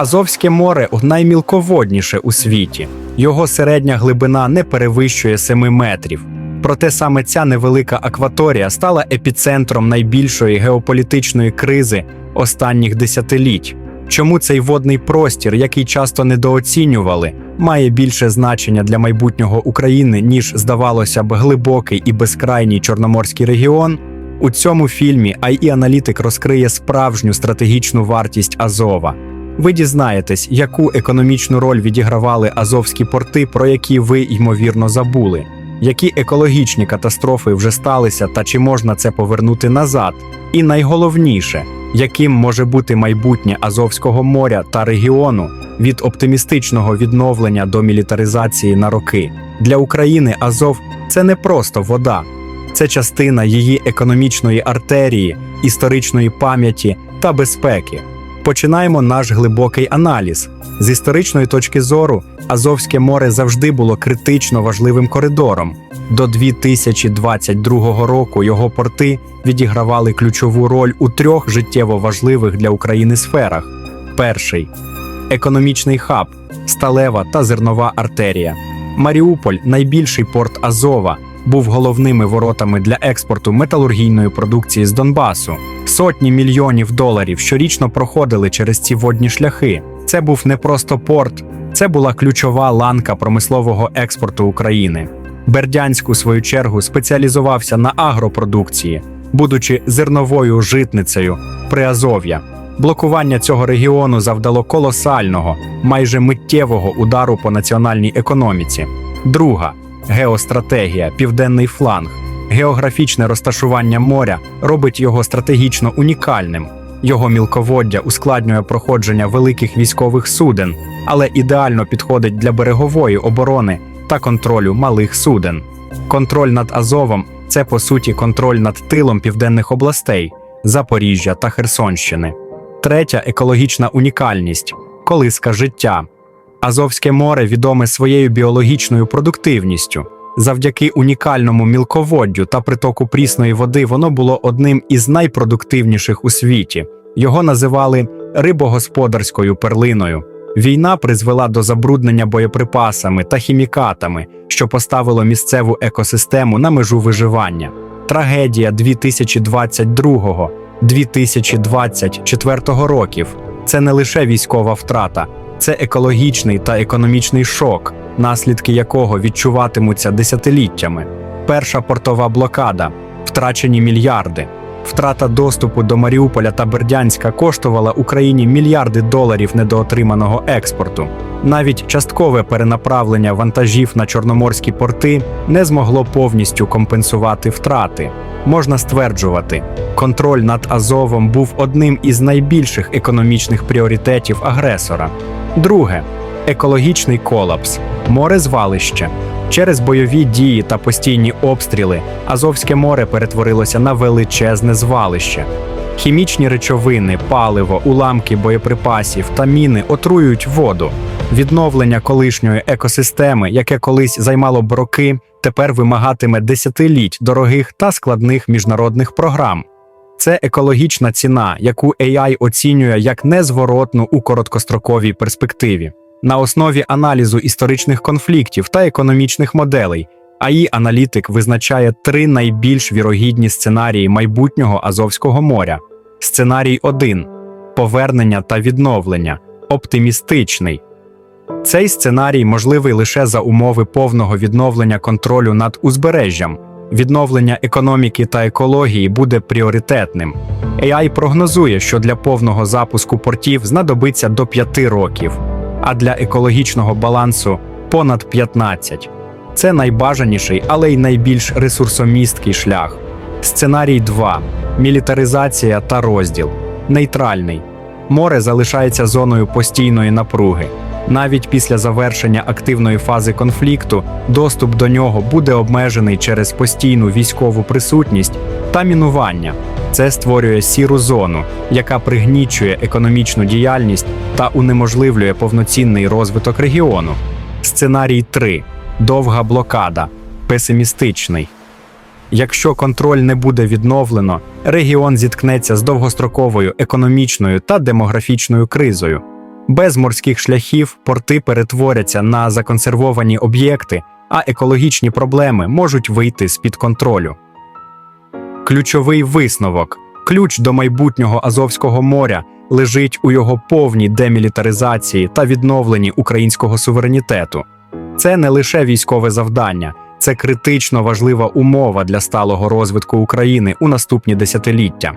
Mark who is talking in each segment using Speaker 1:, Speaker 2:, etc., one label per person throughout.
Speaker 1: Азовське море наймілководніше у світі. Його середня глибина не перевищує 7 метрів. Проте саме ця невелика акваторія стала епіцентром найбільшої геополітичної кризи останніх десятиліть. Чому цей водний простір, який часто недооцінювали, має більше значення для майбутнього України, ніж здавалося б глибокий і безкрайній чорноморський регіон? У цьому фільмі AI аналітик розкриє справжню стратегічну вартість Азова. Ви дізнаєтесь, яку економічну роль відігравали азовські порти, про які ви ймовірно забули, які екологічні катастрофи вже сталися та чи можна це повернути назад. І найголовніше, яким може бути майбутнє Азовського моря та регіону від оптимістичного відновлення до мілітаризації на роки. Для України Азов це не просто вода, це частина її економічної артерії, історичної пам'яті та безпеки. Починаємо наш глибокий аналіз. З історичної точки зору, Азовське море завжди було критично важливим коридором. До 2022 року його порти відігравали ключову роль у трьох життєво важливих для України сферах: перший економічний хаб, сталева та зернова артерія. Маріуполь, найбільший порт Азова, був головними воротами для експорту металургійної продукції з Донбасу. Сотні мільйонів доларів щорічно проходили через ці водні шляхи. Це був не просто порт, це була ключова ланка промислового експорту України. Бердянськ, у свою чергу, спеціалізувався на агропродукції, будучи зерновою житницею Приазов'я. Блокування цього регіону завдало колосального, майже миттєвого удару по національній економіці. Друга геостратегія, південний фланг. Географічне розташування моря робить його стратегічно унікальним. Його мілководдя ускладнює проходження великих військових суден, але ідеально підходить для берегової оборони та контролю малих суден. Контроль над Азовом це по суті контроль над тилом південних областей Запоріжжя та Херсонщини. Третя екологічна унікальність колиска життя. Азовське море відоме своєю біологічною продуктивністю. Завдяки унікальному мілководдю та притоку прісної води воно було одним із найпродуктивніших у світі. Його називали рибогосподарською перлиною. Війна призвела до забруднення боєприпасами та хімікатами, що поставило місцеву екосистему на межу виживання. Трагедія 2022-2024 років це не лише військова втрата, це екологічний та економічний шок, наслідки якого відчуватимуться десятиліттями. Перша портова блокада, втрачені мільярди. Втрата доступу до Маріуполя та Бердянська коштувала Україні мільярди доларів недоотриманого експорту. Навіть часткове перенаправлення вантажів на чорноморські порти не змогло повністю компенсувати втрати. Можна стверджувати, контроль над Азовом був одним із найбільших економічних пріоритетів агресора. Друге екологічний колапс, морезвалище. Через бойові дії та постійні обстріли Азовське море перетворилося на величезне звалище. Хімічні речовини, паливо, уламки боєприпасів та міни отруюють воду. Відновлення колишньої екосистеми, яке колись займало б роки, тепер вимагатиме десятиліть дорогих та складних міжнародних програм. Це екологічна ціна, яку AI оцінює як незворотну у короткостроковій перспективі. На основі аналізу історичних конфліктів та економічних моделей AI аналітик визначає три найбільш вірогідні сценарії майбутнього Азовського моря. Сценарій 1 повернення та відновлення оптимістичний. Цей сценарій можливий лише за умови повного відновлення контролю над узбережжям. Відновлення економіки та екології буде пріоритетним. AI прогнозує, що для повного запуску портів знадобиться до 5 років, а для екологічного балансу понад 15. Це найбажаніший, але й найбільш ресурсомісткий шлях. Сценарій 2. Мілітаризація та розділ. Нейтральний. Море залишається зоною постійної напруги. Навіть після завершення активної фази конфлікту доступ до нього буде обмежений через постійну військову присутність та мінування. Це створює сіру зону, яка пригнічує економічну діяльність та унеможливлює повноцінний розвиток регіону. Сценарій 3. довга блокада, песимістичний. Якщо контроль не буде відновлено, регіон зіткнеться з довгостроковою економічною та демографічною кризою. Без морських шляхів порти перетворяться на законсервовані об'єкти, а екологічні проблеми можуть вийти з-під контролю. Ключовий висновок ключ до майбутнього Азовського моря лежить у його повній демілітаризації та відновленні українського суверенітету. Це не лише військове завдання, це критично важлива умова для сталого розвитку України у наступні десятиліття.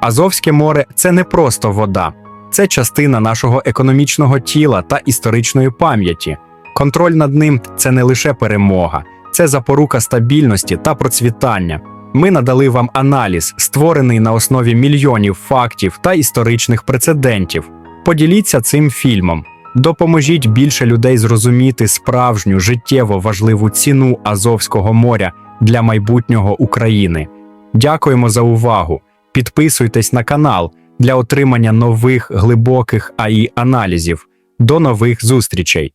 Speaker 1: Азовське море це не просто вода, це частина нашого економічного тіла та історичної пам'яті. Контроль над ним це не лише перемога, це запорука стабільності та процвітання. Ми надали вам аналіз, створений на основі мільйонів фактів та історичних прецедентів. Поділіться цим фільмом. Допоможіть більше людей зрозуміти справжню життєво важливу ціну Азовського моря для майбутнього України. Дякуємо за увагу. Підписуйтесь на канал для отримання нових глибоких АІ аналізів. До нових зустрічей!